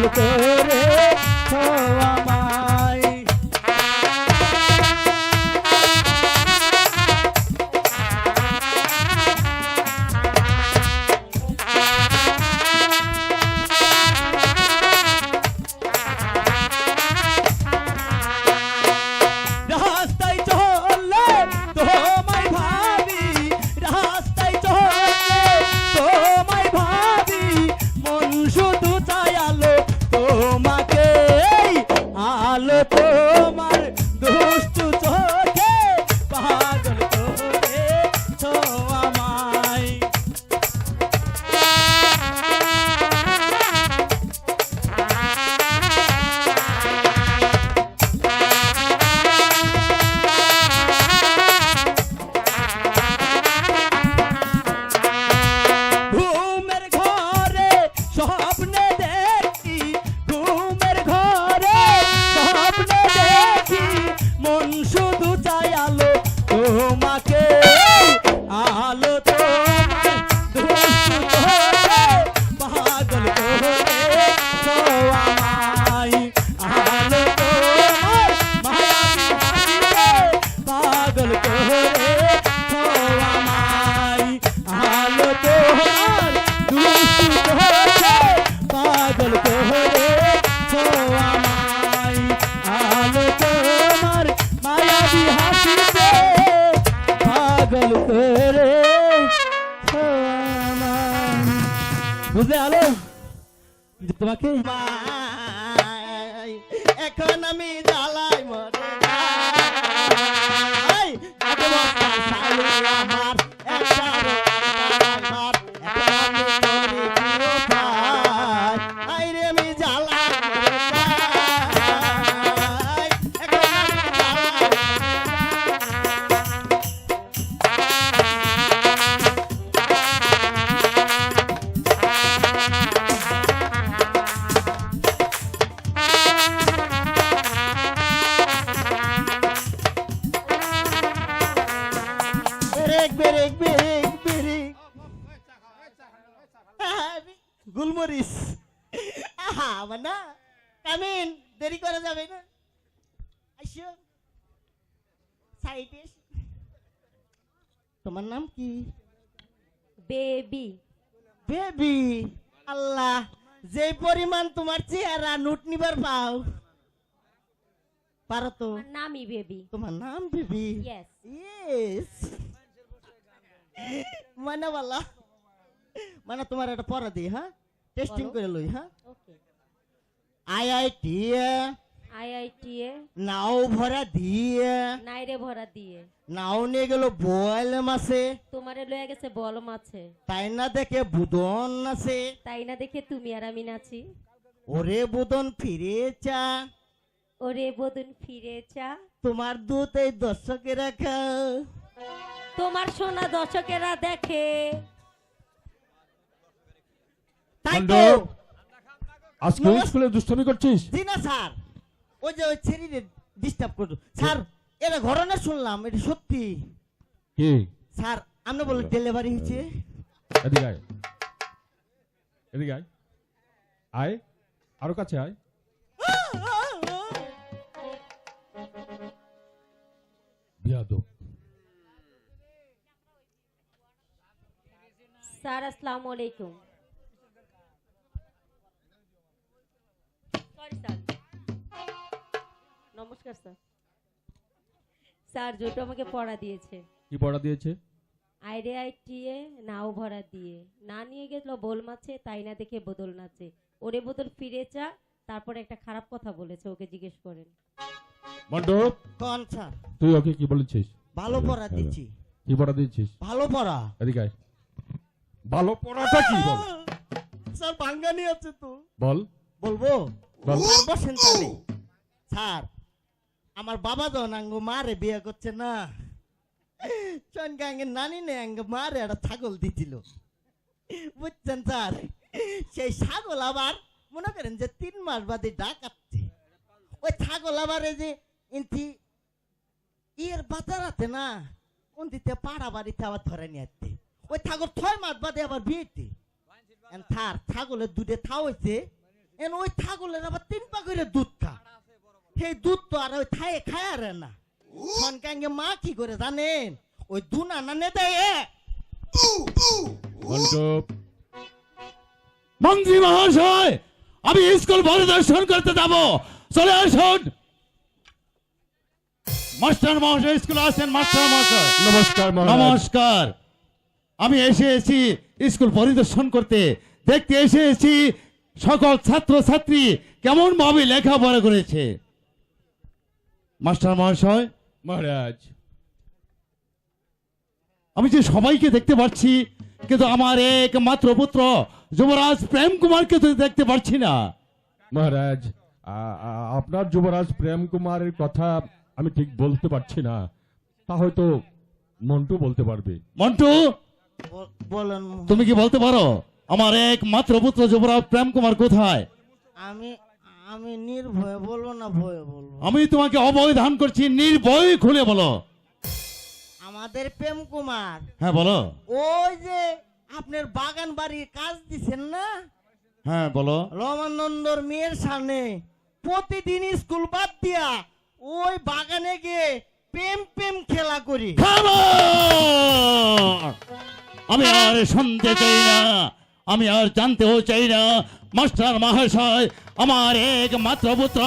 পাগল করে পাগল করে ছো আমায়, আলো পাগল করে বুঝলে আলো? তোমাকে? এখন আমি জ্বালাই মরে আমার আহা আমার না কামিন দেরি করা যাবে না। আইসো। সাইডে তোমার নাম কি? বেবি। বেবি? আল্লাহ যে পরিমাণ তোমার চেহারা নোট নিবার পাও। পারো তো? নামই বেবি। তোমার নাম বেবি? ইয়েস ইয়েস মানে বলা মানে তোমার একটা পড়া দিই হ্যাঁ? টেস্টিং বলো। করে লই হ্যাঁ? আইআইটি আইআইটি এ নাও ভরা দিয়ে। নাইরে ভরা দিয়ে। নাও নিয়ে গেল বয়েল মাসে তোমারে লয়ে গেছে বলম আছে তাই না দেখে বুদন আছে। তাই না দেখে তুমি আর আমি নাচি। ওরে বুদন ফিরে চা ওরে বুদন ফিরে চা তোমার দুধ এই দর্শকেরা খাও তোমার সোনা দর্শকেরা দেখে। তাই তো। আজকে স্কুলে দুষ্টমি করছিস? জি না স্যার। ওই যে ওই ছেড়িরে ডিস্টার্ব করতো স্যার এটা ঘটনা শুনলাম এটা সত্যি। কি? স্যার আপনি বলেন ডেলিভারি হয়েছে। এদিকে আয়। এদিকে আয়। আয়। আরও কাছে আয়। বিয়াদব। স্যার আসসালামু আলাইকুম সরি স্যার নমস্কার স্যার। স্যার জোটো আমাকে পড়া দিয়েছে। কি পড়া দিয়েছে? আইরে আইটিয়ে নাও ভরা দিয়ে। না নিয়ে গেল বোল মাছে তাই না দেখে বদল নাচে। ওরে বোতল ফিরে চা তারপরে একটা খারাপ কথা বলেছে ওকে জিজ্ঞেস করেন। মন্টু? কোন স্যার? তুই ওকে কি বলেছিস? ভালো পড়া দিচ্ছি কি পড়া দিয়েছিস? ভালো পড়া। এদিকে আয়। ভালো পড়াটা কি বল? স্যার বাঙ্গানি আছে তো। বল। বলব? বসেন স্যার, আমার বাবা যখন আঙ্গ মারে বিয়ে করছে না চনকে আঙ্গে নানি নে আঙ্গে মারে একটা ছাগল দিছিল? বুঝছেন স্যার? সেই ছাগল আবার, মনে করেন যে তিন মাস বাদে ডাকাচ্ছে। ওই ছাগল আবার এই যে ইন্তি ইয়ের বাজার আছে না উন্দিতে পাড়া বাড়িতে আবার ধরে নিয়ে আসছে। ওই ছাগল ছয় মাস বাদে আবার বিয়েতে থার ছাগলের দুধে থাও হয়েছে এন ওই ছাগলের আবার তিন পা করে দুধ খা। সেই দুধ তো আর ওই খায় আর না। সনকাঙ্গে মা কি করে জানেন? ওই দুনা না নে দেয় মন্ত্রী মহাশয় আমি স্কুল পরিদর্শন করতে যাব। চলে আসুন। মাস্টার মহাশয় স্কুলে আসেন মাস্টার মহাশয়। নমস্কার নমস্কার। আমি এসে এসেছি স্কুল পরিদর্শন করতে। দেখতে এসে এসেছি সকল ছাত্র ছাত্রী কেমন ভাবে লেখাপড়া করেছে? মাস্টার মহাশয়? মহারাজ। আমি যে সবাইকে দেখতে পাচ্ছি কিন্তু আমার একমাত্র পুত্র যুবরাজ প্রেম কুমারকে তো দেখতে পাচ্ছি না। মহারাজ আপনার যুবরাজ প্রেম কুমারের কথা আমি ঠিক বলতে পারছি না। তা হয়তো মন্টু বলতে পারবে। মন্টু! বলেন। তুমি কি বলতে পারো? আমার একমাত্র পুত্র যুবরাজ প্রেম কুমার কোথায়? আমি আমি নির্ভয়ে বলব না ভয়ে বলব? আমি তোমাকে অবয় ধান করছি নির্ভয় খুলে বলো। আমাদের প্রেম কুমার হ্যাঁ বলো। ওই যে আপনার বাগান বাড়ির কাজ দিছেন না? হ্যাঁ বলো। রমানন্দর মেয়ের সামনে প্রতিদিন স্কুল বাদ দিয়া ওই বাগানে গিয়ে প্রেম প্রেম খেলা করি! আমি আর শুনতে চাই না। আমি আর জানতেও চাই না মাস্টার মহাশয় আমার একমাত্র পুত্র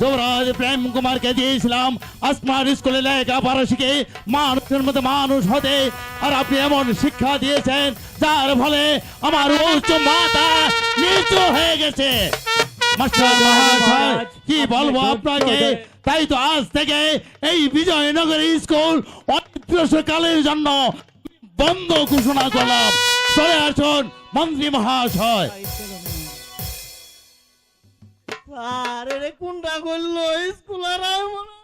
যুবরাজ প্রেম কুমারকে দিয়েছিলাম আসমার স্কুলে লেখাপড়া শিখে মানুষের মধ্যে মানুষ হতে আর আপনি এমন শিক্ষা দিয়েছেন যার ফলে আমার উচ্চ মাথা নিচু হয়ে গেছে। মাস্টার মহাশয় কি বলব আপনাকে? তাই তো আজ থেকে এই বিজয়নগর স্কুল অনির্দিষ্টকালের জন্য বন্ধ ঘোষণা করলাম। চলে আসুন মন্ত্রী মহাশয়। আরে কোনটা করল? স্কুল আর আয় মনে